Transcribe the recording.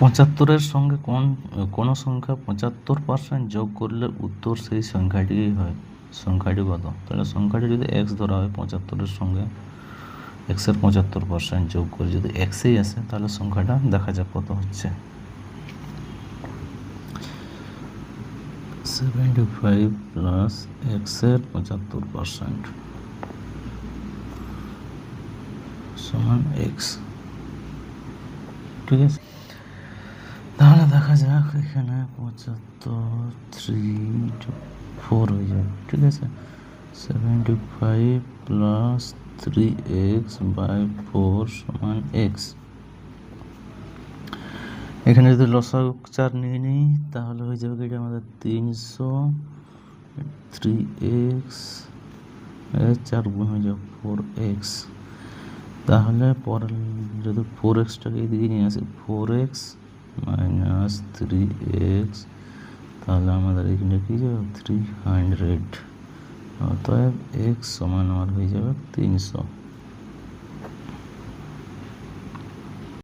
পঁচাত্তরের সঙ্গে কোন, কোনো সংখ্যা পঁচাত্তর পার্সেন্ট যোগ করলে উত্তর সেই সংখ্যাটিই হয়, সংখ্যাটি কত? তাহলে সংখ্যাটি যদি এক্স ধরা হয়, পঁচাত্তরের সঙ্গে এক্সের পঁচাত্তর পার্সেন্ট যোগ করে যদি এক্সেই আসে, তাহলে সংখ্যাটা দেখা যাক কত হচ্ছে। সেভেন্টি ফাইভ প্লাস এক্সের পঁচাত্তর পার্সেন্ট সমান এক্স ঠিক আছে? তাহলে দেখা যাক এখানে পঁচাত্তর থ্রি ইন্টু ফোর হয়ে যাবে, ঠিক আছে? Seventy five plus three x by four সমান এক্স এখানে যদি লসাগু চার নিয়ে নিই, তাহলে হয়ে যাবে এটা আমাদের তিনশো থ্রি এক্স চার গুণ হয়ে যাবে ফোর এক্স তাহলে পরের, যদি ফোর এক্সটাকে এদিকে নিয়ে আসি four x minus three x তাহলে আমাদের এখানে কী যাবে? থ্রি হান্ড্রেড অতএব এক্স সমান আমার হয়ে যাবে তিনশো।